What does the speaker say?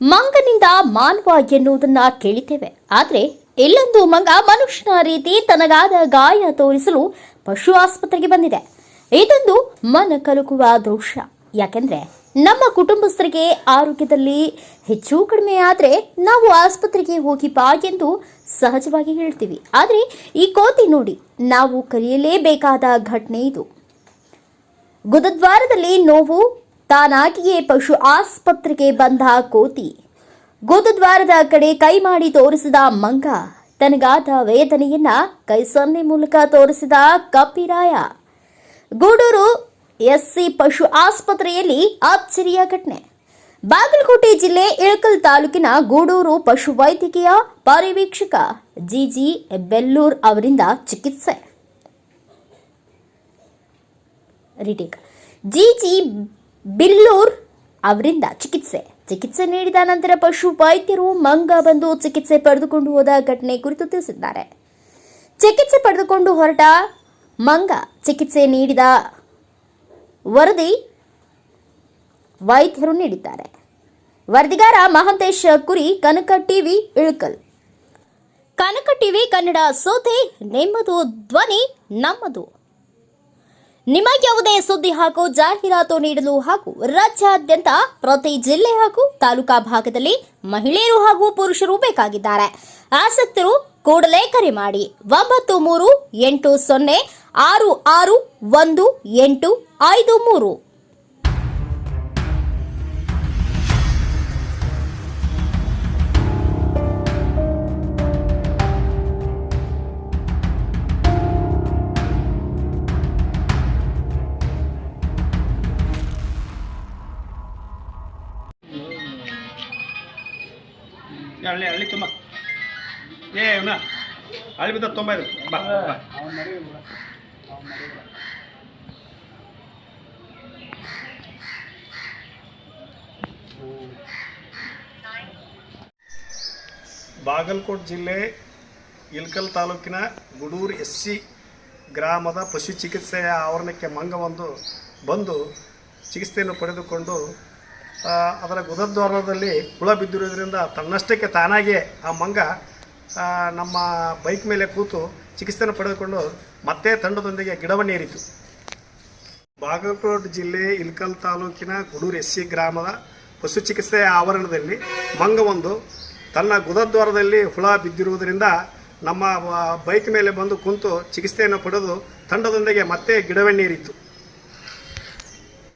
ಮಂಗನಿಂದ ಮಾನವ ಎನ್ನುವುದನ್ನ ಕೇಳಿದ್ದೇವೆ. ಆದರೆ ಇಲ್ಲೊಂದು ಮಂಗ ಮನುಷ್ಯನ ರೀತಿ ತನಗಾದ ಗಾಯ ತೋರಿಸಲು ಪಶು ಆಸ್ಪತ್ರೆಗೆ ಬಂದಿದೆ. ಇದೊಂದು ಮನ ಕಲುಕುವ ದೃಶ್ಯ ಯಾಕೆಂದ್ರೆ ನಮ್ಮ ಕುಟುಂಬಸ್ಥರಿಗೆ ಆರೋಗ್ಯದಲ್ಲಿ ಹೆಚ್ಚು ಕಡಿಮೆ ಆದರೆ ನಾವು ಆಸ್ಪತ್ರೆಗೆ ಹೋಗಿ ಬಾ ಎಂದು ಸಹಜವಾಗಿ ಹೇಳ್ತೀವಿ. ಆದರೆ ಈ ಕೋತಿ ನೋಡಿ ನಾವು ಕಲಿಯಲೇಬೇಕಾದ ಘಟನೆ ಇದು. ಗುದದ್ವಾರದಲ್ಲಿ ನೋವು ತಾನಾಗಿಯೇ ಪಶು ಆಸ್ಪತ್ರೆಗೆ ಬಂದ ಕೋತಿ. ಗುದದ್ವಾರದ ಕಡೆ ಕೈ ಮಾಡಿ ತೋರಿಸಿದ ಮಂಗ. ತನಗಾದ ವೇದನೆಯನ್ನ ಕೈ ಸೊನ್ನೆ ಮೂಲಕ ತೋರಿಸಿದ ಕಪಿರಾಯ. ಗೂಡೂರು ಎಸ್ಸಿ ಪಶು ಆಸ್ಪತ್ರೆಯಲ್ಲಿ ಆಶ್ಚರ್ಯ ಘಟನೆ. ಬಾಗಲಕೋಟೆ ಜಿಲ್ಲೆ ಇಳಕಲ್ ತಾಲೂಕಿನ ಗೂಡೂರು ಪಶು ವೈದ್ಯಕೀಯ ಪರಿವೀಕ್ಷಕ ಜಿಜಿ ಬೆಲ್ಲೂರ್ ಅವರಿಂದ ಚಿಕಿತ್ಸೆ. ಜಿಜಿ ಬಿಲ್ಲೂರ್ ಅವರಿಂದ ಚಿಕಿತ್ಸೆ. ಚಿಕಿತ್ಸೆ ನೀಡಿದ ನಂತರ ಪಶು ವೈದ್ಯರು ಮಂಗ ಬಂದು ಚಿಕಿತ್ಸೆ ಪಡೆದುಕೊಂಡು ಹೋದ ಘಟನೆ ಕುರಿತು ತಿಳಿಸಿದ್ದಾರೆ. ಚಿಕಿತ್ಸೆ ಪಡೆದುಕೊಂಡು ಹೊರಟ ಮಂಗ ಚಿಕಿತ್ಸೆ ನೀಡಿದ ವರದಿ ವೈದ್ಯರು ನೀಡಿದ್ದಾರೆ. ವರದಿಗಾರ ಮಹಾಂತೇಶ್ ಕುರಿ, ಕನಕ ಟಿವಿ, ಇಳಕಲ್. ಕನಕ ಟಿವಿ ಕನ್ನಡ ಸೋತೆ, ನೆಮ್ಮದು ಧ್ವನಿ ನಮ್ಮದು. ನಿಮ್ಮ ಯಾವುದೇ ಸುದ್ದಿ ಹಾಗೂ ಜಾಹೀರಾತು ನೀಡಲು ಹಾಗೂ ರಾಜ್ಯಾದ್ಯಂತ ಪ್ರತಿ ಜಿಲ್ಲೆ ಹಾಗೂ ತಾಲೂಕಾ ಭಾಗದಲ್ಲಿ ಮಹಿಳೆಯರು ಹಾಗೂ ಪುರುಷರು ಬೇಕಾಗಿದ್ದಾರೆ. ಆಸಕ್ತರು ಕೂಡಲೇ ಕರೆ ಮಾಡಿ. ಒಂಬತ್ತು ಮೂರು ಎಂಟು ಸೊನ್ನೆ ಆರು ಆರು ಒಂದು ಎಂಟು ಐದು ಮೂರು. ಹಳ್ಳಿ ಹಳ್ಳಿ ತುಂಬ. ಏ, ಇವನ. ಹಳ್ಳಿ ಬಿದ್ದ ತುಂಬ ಇದು. ಬಾ ಜಿಲ್ಲೆ ಇಲ್ಕಲ್ ತಾಲೂಕಿನ ಗುಡೂರು ಎಸ್ ಸಿ ಗ್ರಾಮದ ಪಶು ಚಿಕಿತ್ಸೆಯ ಆವರಣಕ್ಕೆ ಮಂಗವೊಂದು ಬಂದು ಚಿಕಿತ್ಸೆಯನ್ನು ಪಡೆದುಕೊಂಡು ಅದರ ಗುದದ್ವಾರದಲ್ಲಿ ಹುಳ ಬಿದ್ದಿರೋದ್ರಿಂದ ತನ್ನಷ್ಟಕ್ಕೆ ತಾನಾಗಿಯೇ ಆ ಮಂಗ ನಮ್ಮ ಬೈಕ್ ಮೇಲೆ ಕೂತು ಚಿಕಿತ್ಸೆಯನ್ನು ಪಡೆದುಕೊಂಡು ಮತ್ತೆ ತಂಡದೊಂದಿಗೆ ಗಿಡವನ್ನೇರಿತು ಬಾಗಲಕೋಟೆ ಜಿಲ್ಲೆ ಇಲ್ಕಲ್ ತಾಲೂಕಿನ ಗುಡೂರು ಎಸ್ ಸಿ ಗ್ರಾಮದ ಪಶು ಚಿಕಿತ್ಸೆಯ ಆವರಣದಲ್ಲಿ ಮಂಗವೊಂದು ತನ್ನ ಗುದದ್ವಾರದಲ್ಲಿ ಹುಳ ಬಿದ್ದಿರುವುದರಿಂದ ನಮ್ಮ ಬೈಕ್ ಮೇಲೆ ಬಂದು ಕುಂತು ಚಿಕಿತ್ಸೆಯನ್ನು ಪಡೆದು ತಂಡದೊಂದಿಗೆ ಮತ್ತೆ ಗಿಡವನ್ನೇರಿತು